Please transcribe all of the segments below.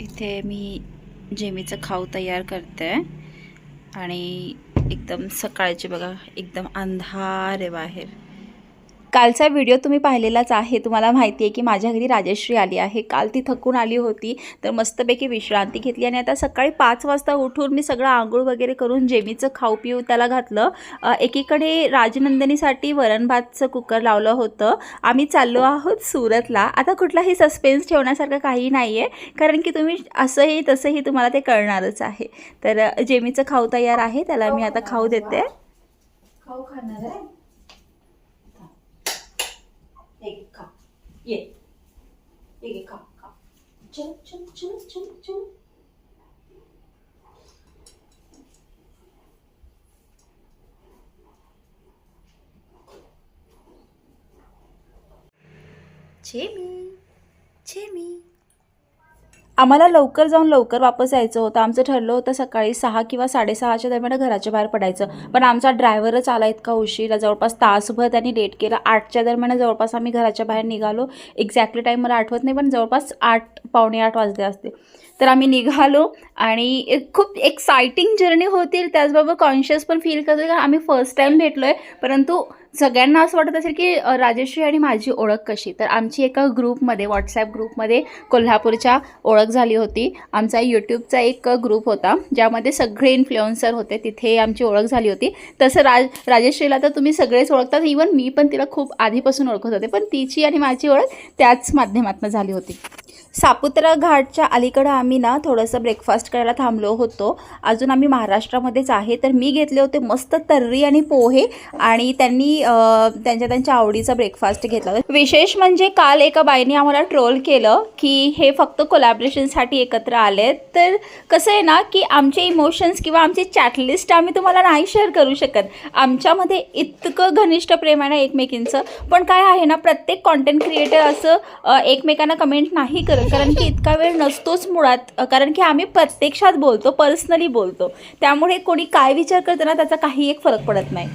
इथे मी जेमीचं खाऊ तयार करते. आणि एकदम सकाळचे बघा एकदम अंधार आहे बाहेर. कालचा व्हिडिओ तुम्ही पाहिलेलाच आहे. तुम्हाला माहिती आहे की माझ्या घरी राजश्री आली आहे. काल ती थकून आली होती. तर मस्तपैकी विश्रांती घेतली आणि आता सकाळी पाच वाजता उठून मी सगळं आंघोळ वगैरे करून जेमीचं खाऊ पिऊ त्याला घातलं. एकीकडे राजनंदिनीसाठी वरण भातचं कुकर लावलं होतं. आम्ही चाललो आहोत सुरतला. आता कुठलाही सस्पेन्स ठेवण्यासारखं काही नाही आहे कारण की तुम्ही असंही तसंही तुम्हाला ते कळणारच आहे. तर जेमीचं खाऊ तयार आहे. त्याला मी आता खाऊ देते. खाऊ खाणार आहे एक खा ये ये घे, खा खा चल चल चल चल चल जेमी जेमी आम्हाला लवकर जाऊन लवकर वापस यायचं होतं. आमचं ठरलं होतं सकाळी सहा किंवा साडेसहाच्या दरम्यान घराच्या बाहेर पडायचं. पण आमचा ड्रायव्हरच आला इतका उशीरा. जवळपास तासभर त्यांनी लेट केला. आठच्या दरम्यान जवळपास आम्ही घराच्या बाहेर निघालो. एक्झॅक्टली टाईम मला आठवत नाही पण जवळपास आठ पावणे आठ वाजले असते. तर आम्ही निघालो आणि एक खूप एक्सायटिंग जर्नी होती त्याचबरोबर कॉन्शियस पण फील करतो कारण आम्ही फर्स्ट टाईम भेटलो आहे परंतु सगळ्यांना असं वाटत असेल की राजेश्री राजश्री आणि माझी ओळख कशी? तर आमची एका ग्रुपमध्ये व्हॉट्सॲप ग्रुपमध्ये कोल्हापूरच्या ओळख झाली होती. आमचा यूट्यूबचा एक ग्रुप होता ज्यामध्ये सगळे इन्फ्लुएन्सर होते. तिथे आमची ओळख झाली होती. तसं राज राजेश्रीला तर तुम्ही सगळेच ओळखतात. इवन मी पण तिला खूप आधीपासून ओळखत होते. पण तिची आणि माझी ओळख त्याच माध्यमातून झाली होती. सापुत्रा घाटच्या अलीकडं आम्ही ना थोडंसं ब्रेकफास्ट करायला थांबलो होतो. अजून आम्ही महाराष्ट्रामध्येच आहे. तर मी घेतले होते मस्त तर्री आणि पोहे आणि त्यांनी त्यांच्या त्यांच्या आवडीचा ब्रेकफास्ट घेतला. विशेष म्हणजे काल एका बाईने आम्हाला ट्रोल केलं की हे फक्त कोलॅबरेशनसाठी एकत्र आले तर कसं आहे ना की आमचे इमोशन्स किंवा आमची चॅटलिस्ट आम्ही तुम्हाला नाही शेअर करू शकत. आमच्यामध्ये इतकं घनिष्ठ प्रेम आहे ना एकमेकींचं. पण काय आहे ना प्रत्येक कॉन्टेंट क्रिएटर असं एकमेकांना कमेंट नाही करत. कारण की इतका वेळ नसतोच मुळात कारण की आम्ही प्रत्यक्षात बोलतो पर्सनली बोलतो. त्यामुळे कोणी काय विचार करतं ना त्याचा काही एक फरक पडत नाही.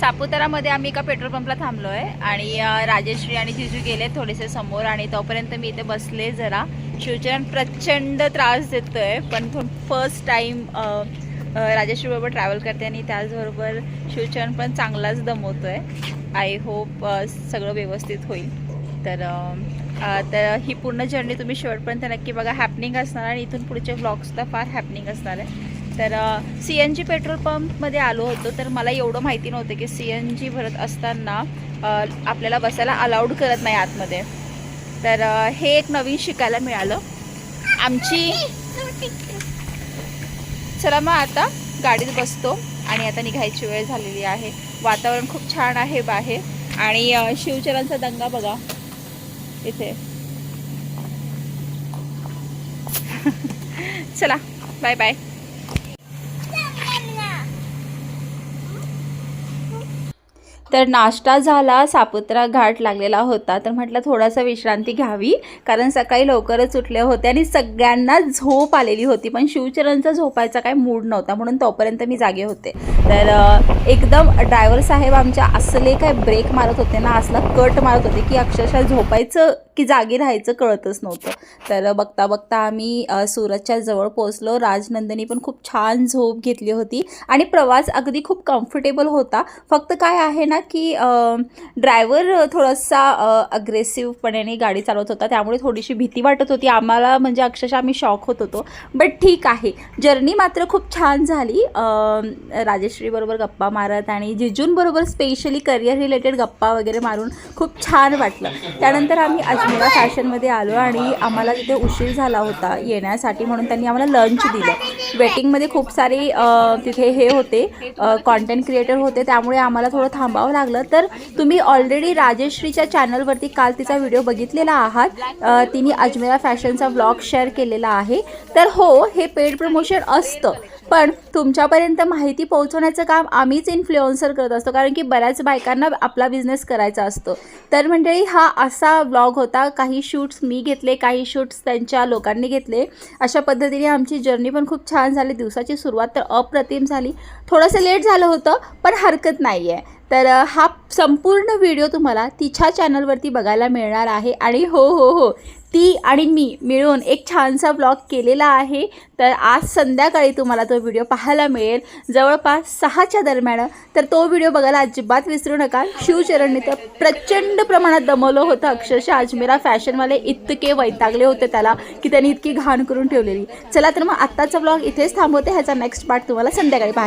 सापुतारामध्ये आम्ही एका पेट्रोल पंपला थांबलो आहे आणि राजेश्री आणि जिजू गेले थोडेसे समोर आणि तोपर्यंत मी इथे बसले जरा. शिवचरण प्रचंड त्रास देतोय पण फर्स्ट टाईम राजेश्रीबरोबर ट्रॅव्हल करते आणि त्याचबरोबर शिवचरण पण चांगलाच दमवतोय. आय होप सगळं व्यवस्थित होईल. तर तर ही पूर्ण जर्नी तुम्ही शेवटपर्यंत नक्की बघा. हॅपनिंग असणार आणि इथून पुढचे ब्लॉग्सला फार हॅपनिंग असणार आहे. तर सी एन जी पेट्रोल पंपमध्ये आलो होतो तर मला एवढं माहिती नव्हतं की सी एन जी भरत असताना आपल्याला बसायला अलाउड करत नाही आतमध्ये. तर हे एक नवीन शिकायला मिळालं. आमची चला मग आता गाडीत बसतो आणि आता निघायची वेळ झालेली आहे. वातावरण खूप छान आहे बाहेर. आणि शिवचरांचा दंगा बघा. इथे. चला बाय बाय. तर नाश्ता झाला सापुत्रा घाट लागलेला होता. तर म्हटलं थोडासा विश्रांती घ्यावी कारण सकाळी लवकरच उठले होते आणि सगळ्यांना झोप आलेली होती. पण शिवचरणचा झोपायचा काय मूड नव्हता म्हणून तोपर्यंत मी जागे होते. तर एकदम ड्रायव्हर साहेब आमच्या असले काय ब्रेक मारत होते ना असला कट मारत होते की अक्षरशः झोपायचं की जागी राहायचं कळतच नव्हतं. तर बघता बघता आम्ही सुरतच्या जवळ पोहोचलो. राजनंदिनी पण खूप छान झोप घेतली होती आणि प्रवास अगदी खूप कम्फर्टेबल होता. फक्त काय आहे ना की ड्रायव्हर थोडासा अग्रेसिव्हपणे गाडी चालवत होता. त्यामुळे थोडीशी भीती वाटत होती. आम्हाला म्हणजे अक्षरशः आम्ही शॉक होत होतो. बट ठीक आहे. जर्नी मात्र खूप छान झाली. राजेश जयश्रीबरोबर गप्पा मारत आणि जिजूंबरोबर स्पेशली करिअर रिलेटेड गप्पा वगैरे मारून खूप छान वाटलं. त्यानंतर आम्ही अजमेरा फॅशनमध्ये आलो आणि आम्हाला तिथे उशीर झाला होता येण्यासाठी म्हणून त्यांनी आम्हाला लंच दिलं. वेटिंगमध्ये खूप सारे तिथे हे होते कॉन्टेंट क्रिएटर होते त्यामुळे आम्हाला थोडं थांबावं लागलं. तर तुम्ही ऑलरेडी राजेश्रीच्या चॅनलवरती काल तिचा व्हिडिओ बघितलेला आहात. तिने अजमेरा फॅशनचा ब्लॉग शेअर केलेला आहे. तर हो हे पेड प्रमोशन असतं. पण तुमच्यापर्यंत माहिती पोहोचवण्याचं काम आम्हीच इन्फ्लुएन्सर करत असतो. कारण की बऱ्याच बायकांना आपला बिझनेस करायचा असतो. तर मंडळी हा असा ब्लॉग होता. काही शूट्स मी घेतले काही शूट्स त्यांच्या लोकांनी घेतले. अशा पद्धतीने आमची जर्नी पण खूप छान झाली. दिवसाची सुरुवात तर अप्रतिम झाली. थोडंसं लेट झालं होतं पण हरकत नाही आहे तर हा संपूर्ण व्हिडिओ तुम्हाला तिच्या चॅनलवरती बघायला मिळणार आहे. आणि हो हो हो ती आणि मी मिळून एक छानसा ब्लॉग केलेला आहे. तर आज संध्याकाळी तुम्हाला तो व्हिडिओ पाहायला मिळेल. जवळपास सहाच्या दरम्यान. तर तो व्हिडिओ बघायला अजिबात विसरू नका. शिवचरणने तर प्रचंड प्रमाणात दमवलं होतं. अक्षरशः अजमेरा फॅशनवाले इतके वैतागले होते त्याला की त्यांनी इतकी घाण करून ठेवलेली. चला तर मग आत्ताचा ब्लॉग इथेच थांबवते. ह्याचा नेक्स्ट पार्ट तुम्हाला संध्याकाळी पाहायला